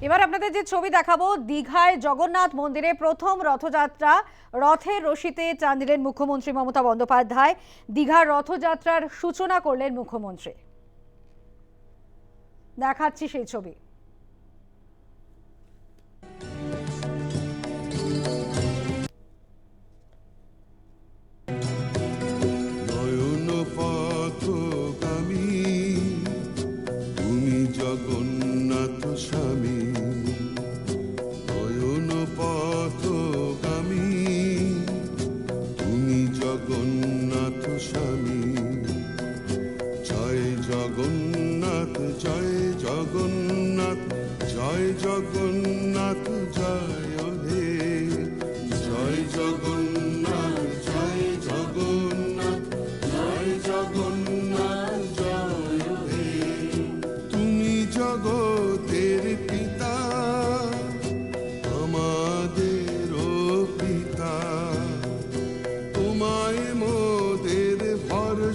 এবার আপনাদের যে ছবি দেখাবো, দীঘায় জগন্নাথ মন্দিরে প্রথম রথযাত্রা। রথের রশিতে টান দিলেন মুখ্যমন্ত্রী মমতা বন্দ্যোপাধ্যায়। দীঘার রথযাত্রার সূচনা করলেন মুখ্যমন্ত্রী। দেখাচ্ছি সেই ছবি। নয়ন জগন্নাথ স্বামী, নয়ন পথগামী। তুমি জগন্নাথ স্বামী, জয় জগন্নাথ জয় জগন্নাথ জয় জগন্নাথ, জয় হে জয় জগন্নাথ জয় জগন্নাথ জয় জগন্নাথ, জয় হে তুমি জগন্নাথ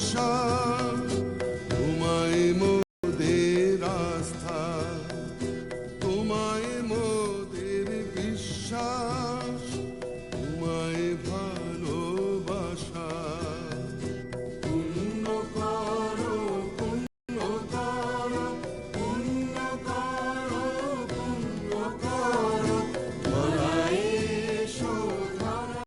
show.